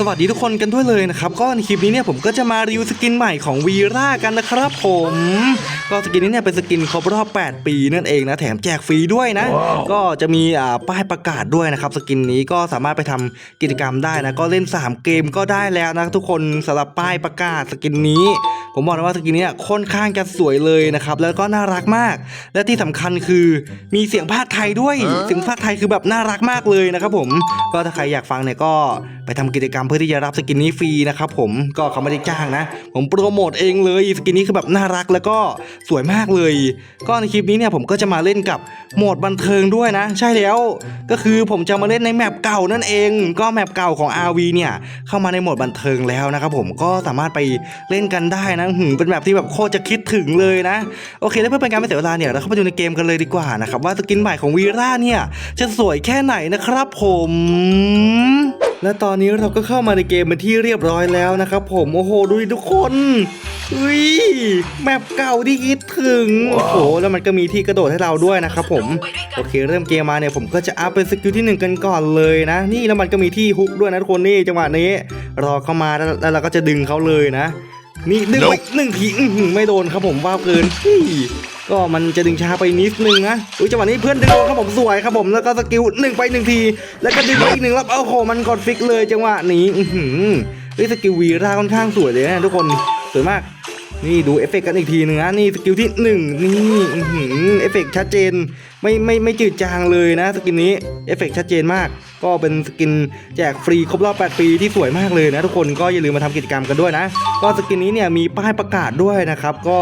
สวัสดีทุกคนกันด้วยเลยนะครับ ก็ในคลิปนี้เนี่ยผมก็จะมารีวิวสกินใหม่ของวีร่ากันนะครับผม ก็สกินนี้เนี่ยเป็นสกินครบรอบ 8 ปีนั่นเองนะแถมแจกฟรีด้วยนะ ก็จะมีอ่าป้ายประกาศด้วยนะครับสกินนี้ก็สามารถไปทำกิจกรรมได้นะก็เล่น 3 เกมก็ได้แล้วนะทุกคนสำหรับป้ายประกาศสกินนี้ ผมบอกเลยว่าสกินเนี้ค่อนข้างจะสวยเลยนะครับแล้วก็น่ารักมาก และที่สำคัญคือมีเสียงภาคไทยด้วยเสียงภาคไทยคือแบบน่ารักมากเลยนะครับผมก็ถ้าใครอยากฟังเนี่ยก็ไปทำกิจกรรมเพื่อที่จะรับสกินนี้ฟรีนะครับผมก็เขาไม่ได้จ้างนะ ผมโปรโมทเองเลยสกินนี้คือแบบน่ารักแล้วก็สวยมากเลย ก็ในคลิปนี้เนี่ยผมก็จะมาเล่นกับโหมดบันเทิงด้วยนะ ใช่แล้ว ก็คือผมจะมาเล่นในแมปเก่านั่นเอง ก็แมปเก่าของ RV เนี่ยเข้ามาในโหมดบันเทิงแล้วนะครับผมก็สามารถไปเล่นกันได้นะหืมเป็นแบบที่แบบโคตรจะคิดถึงเลยนะ โอเค แล้วเพื่อเป็นการไม่เสียเวลาเนี่ยเราเข้าไปดูในเกมกันเลยดีกว่านะครับว่าสกินใหม่ของวีร่าเนี่ยจะสวยแค่ไหนนะครับผมและตอนนี้เราก็เข้ามาในเกมเป็นที่เรียบร้อยแล้วนะครับผมโอ้โหดูดิทุกคนอุ้ยแมปเก่าที่คิดถึงโอ้โหแล้วมันก็มีที่กระโดดให้เราด้วยนะครับผมโอเค เริ่มเกมมาเนี่ยผมก็จะอัพเป็นสกิลที่หนึ่งกันก่อนเลยนะ นี่แล้วมันก็มีที่ฮุกด้วยนะทุกคนนี่จังหวะนี้ รอเข้ามาแล้วแล้วเราก็จะดึงเขาเลยนะ นี่ดึงไปหนึ่งทีอื้อหือไม่โดนครับผมว่าบเกินเฮ้ยก็มันจะดึงช้าไปนิดนึงนะอุ้ยจังหวะนี้เพื่อนดึงโดนครับผมสวยครับผมแล้วก็สกิลหนึ่งไปหนึ่งที แล้วก็ดึงไปอีกหนึ่งรอบโอ้โหมันกดฟิกเลยจังหวะนี้ อื้อหือเฮ้ยสกิลวีราค่อนข้างสวยเลยนะทุกคนสวยมาก นี่ดูเอฟเฟกต์กันอีกทีหนึงนะนี่สกิลที่หนึ่งนี่เอฟเฟกต์ชัดเจนไม่ไม่ไม่จืดจางเลยนะสกินนี้เอฟเฟกต์ชัดเจนมาก ก็เป็นสกินแจกฟรีครบรอบ 8 ปีที่สวยมากเลยนะทุกคนก็อย่าลืมมาทำกิจกรรมกันด้วยนะ ก็สกินนี้เนี่ยมีป้ายประกาศด้วยนะครับ ก็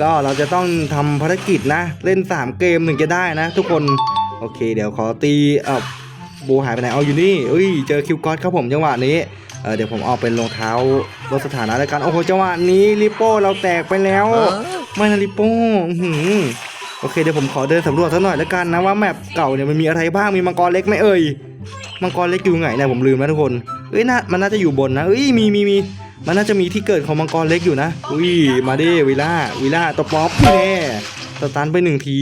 ก็เราจะต้องทำภารกิจนะ เล่น 3 เกมถึงจะได้นะ ทุกคนโอเค เดี๋ยวขอตีเอ่อโบหายไปไหนเอาอยู่นี่เอ้ยเจอคิวกอสครับผมจังหวะนี้ เออเดี๋ยวผมเอาเป็นรองเท้าลดสถานะแล้วกันโอ้โหจังหวะนี้ลิโป้เราแตกไปแล้ว ไม่นะลิโป้อื้อหือโอเคเดี๋ยวผมขอเดินสำรวจสักหน่อยแล้วกันนะว่าแมปเก่าเนี่ยมันมีอะไรบ้างมีมังกรเล็กไหมเอ่ยมังกรเล็กอยู่ไหนเนี่ยผมลืมแล้วทุกคนเอ้ยน่ามันน่าจะอยู่บนนะเอ้ยมีมีมีมันน่าจะมีที่เกิดของมังกรเล็กอยู่นะอุ้ยมาดิวิล่าวิล่าตัวป๊อปแน่สตันไปหนึ่งที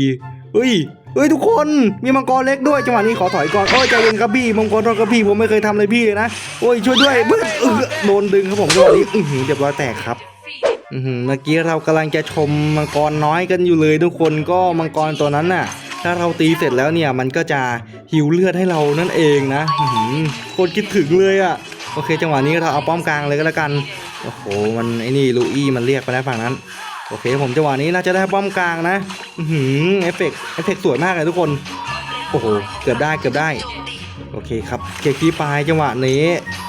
เฮ้ย เฮ้ยทุกคนมีมังกรเล็กด้วยจังหวะนี้ขอถอยก่อนโอ้ยใจเย็นครับพี่มังกรทอดครับพี่ผมไม่เคยทำเลยพี่เลยนะโอ้ยช่วยด้วยเบื้อเออโดนดึงครับผมจังหวะนี้อื้อหือเรียบร้อยแตกครับอือหือเมื่อกี้เรากำลังจะชมมังกรน้อยกันอยู่เลยทุกคนก็มังกรตัวนั้นน่ะ ถ้าเราตีเสร็จแล้วเนี่ยมันก็จะหิวเลือดให้เรานั่นเองนะอื้อหือโคนคิดถึงเลยอะ่ะโอเค จังหวะนี้เราเอาป้อมกลางเลยก็แล้วกันโอ้โหมันไอ้นี่ลูอี้มันเรียกไปแล้วฝั่งนั้น โอเคผมจังหวะนี้น่าจะได้ป้อมกลางนะอือหือเอฟเฟกต์เอฟเฟกต์สวยมากเลยทุกคน โอ้โห เกือบได้เกือบได้ โอเคครับเคลียร์คีย์ปลายจังหวะนี้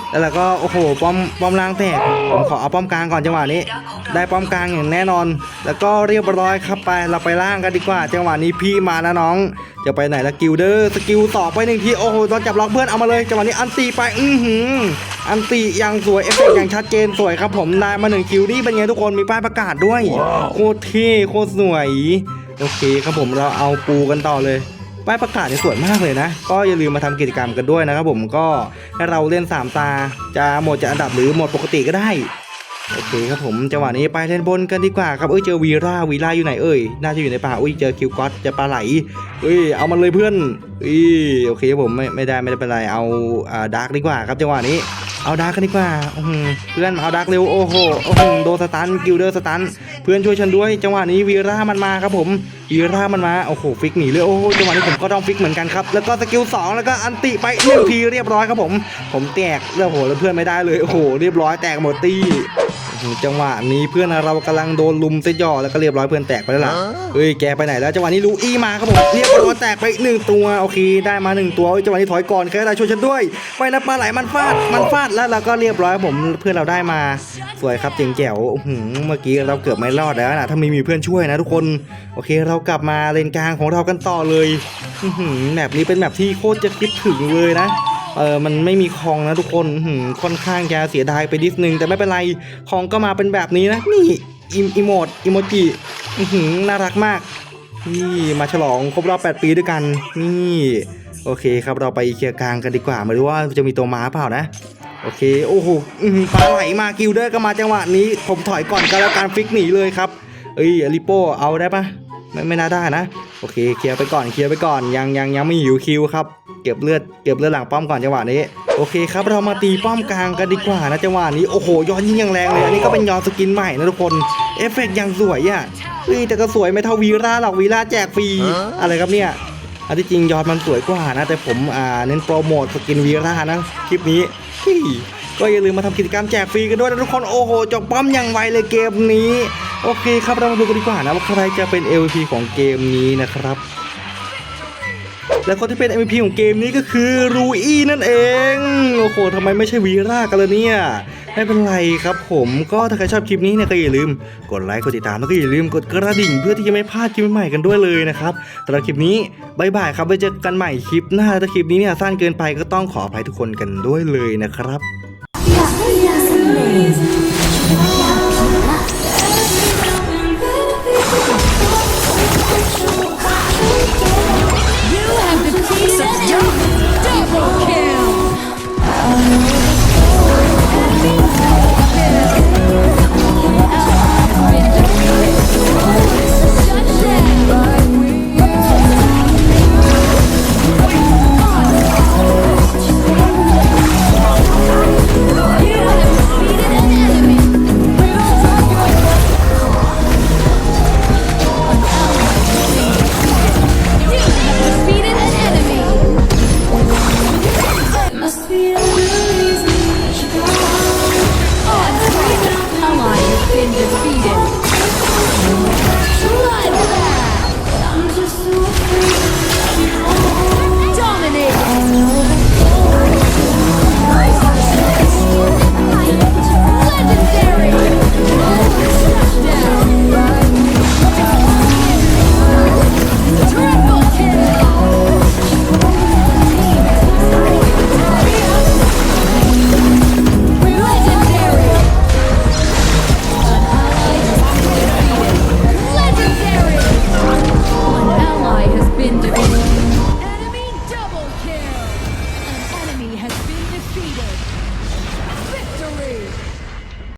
แล้วเราก็โอ้โห ป้อมป้อมล่างแตก ผมขอเอาป้อมกลางก่อนจังหวะนี้ ได้ป้อมกลางอย่างแน่นอน แล้วก็เรียบร้อยครับไป เราไปล่างกันดีกว่า จังหวะนี้พี่มานะน้อง จะไปไหนละกิลเดอร์สกิลต่อไปหนึ่งที โอ้โหตอนจับล็อกเพื่อนเอามาเลย จังหวะนี้อันตีไป อือหืออันตีอย่างสวยเอฟเฟกต์อย่างชัดเจนสวยครับผมได้มาหนึ่งคิวนี่เป็นไงทุกคนมีป้ายประกาศด้วย โคตรเท่โคตรสวย โอเคครับผมเราเอาปูกันต่อเลยป้ายประกาศเนี่ยสวยมากเลยนะ ก็อย่าลืมมาทำกิจกรรมกันด้วยนะครับผมก็ให้เราเล่น 3 ตา จะโหมดจะอันดับหรือโหมดปกติก็ได้โอเคครับผมจังหวะนี้ไปเล่นบนกันดีกว่าครับเอ้ยเจอวีราวีราอยู่ไหนเอ่ยน่าจะอยู่ในป่าอุ้ยเจอคิวก็อตจะปลาไหลเอ้ยเอามันเลยเพื่อนอุ้ยโอเคครับผมไม่ไม่ได้ไม่ได้เป็นไรเอาอ่าดาร์กดีกว่าครับจังหวะนี้ เอาดาร์กกันดีกว่าอื้อหือเพื่อนมาเอาดาร์กเร็ว โอ้โหโอ้โหโดนสตันกิลเดอร์สตัน พื่อนช่วยฉันด้วย จังหวะนี้วีร่ามันมาครับผมวีร่ามันมาโอ้โหฟิกหนีเลยโอ้จังหวะนี้ผมก็ต้องฟิกเหมือนกันครับแล้วก็สกิลสองแล้วก็อันติไปหนึ่งทีเรียบร้อยครับผม ผมแตกแล้วโอ้โหแล้วเพื่อนไม่ได้เลยโอ้โหเรียบร้อยแตกหมดตี้จังหวะนี้เพื่อนเรากำลังโดนลุมเซย่อแล้วก็เรียบร้อยเพื่อนแตกไปแล้วล่ะเฮ้ยแกไปไหนแล้วจังหวะนี้ลูอี้มาครับผมเรียบร้อยแตกไปหนึ่งตัวโอเคได้มาหนึ่งตัวจังหวะนี้ถอยก่อนใครได้ช่วยฉันด้วยไปนะปลาไหลมันฟาดมันฟาดแล้วเราก็เรียบร้อยครับผมเพื่อนเราได้มา สวยครับเจ๋งแจ๋วหือเมื่อกี้เราเกือบไม่รอดแล้วนะถ้าไม่มีเพื่อนช่วยนะทุกคนโอเค เรากลับมาเลนกลางของเรากันต่อเลยหือแมปนี้เป็นแมปที่โคตรจะคิดถึงเลยนะเออมันไม่มีคลองนะทุกคนหือค่อนข้างจะเสียดายไปนิดนึงแต่ไม่เป็นไรคลองก็มาเป็นแบบนี้นะนี่อิมอิโมดอิโมจิหือน่ารักมากนี่มาฉลองครบรอบ 8 ปีด้วยกันนี่โอเคครับเราไปเคลียร์กลางกันดีกว่าไมาดูว่าจะมีตัวม้าเปล่านะ โอเค โอ้โหอื้อหือปลาไหลมากิลเดอร์ก็มาจังหวะนี้ ผมถอยก่อนก็แล้วการฟิกหนีเลยครับเอ้ยลิโป้เอาได้ปะไม่ไม่น่าได้นะ โอเคเคลียร์ไปก่อนเคลียร์ไปก่อนยังยังยังไม่หิวคิวครับเก็บเลือดเก็บเลือดหลังป้อมก่อนจังหวะนี้โอเคครับเรามาตีป้อมกลางกันดีกว่านะจังหวะนี้โอ้โหย้อนยิงอย่างแรงเลยอันนี้ก็เป็นย้อนสกินใหม่นะทุกคนเอฟเฟกต์ย่างสวยอะเฮ้ยแต่ก็สวยไม่เท่าวีร่าหรอกวีร่าแจกฟรีอะไรครับเนี่ยอันที่จริงยอดมันสวยกว่านะ แต่ผมอ่าเน้นโปรโมทสกินวีร่านะคลิปนี้ ก็อย่าลืมมาทำกิจกรรมแจกฟรีกันด้วยนะทุกคนโอ้โหจบป้อมอย่างไวเลยเกมนี้ โอเคครับเรามาดูกันดีกว่านะว่าใครจะเป็น MVP ของเกมนี้นะครับ และคนที่เป็น MVP ของเกมนี้ก็คือรูอี้นั่นเอง โอ้โหทำไมไม่ใช่วีร่ากันเลยเนี่ย ไม่เป็นไรครับผมก็ถ้าใครชอบคลิปนี้เนี่ยก็อย่าลืมกดไลค์กดติดตามแล้วก็อย่าลืมกดกระดิ่ง เพื่อที่จะไม่พลาดคลิปใหม่กันด้วยเลยนะครับสำหรับคลิปนี้บายบายครับไว้เจอกันใหม่คลิปหน้าถ้าคลิปนี้เนี่ยสั้นเกินไปก็ต้องขออภัยทุกคนกันด้วยเลยนะครับ Yeah.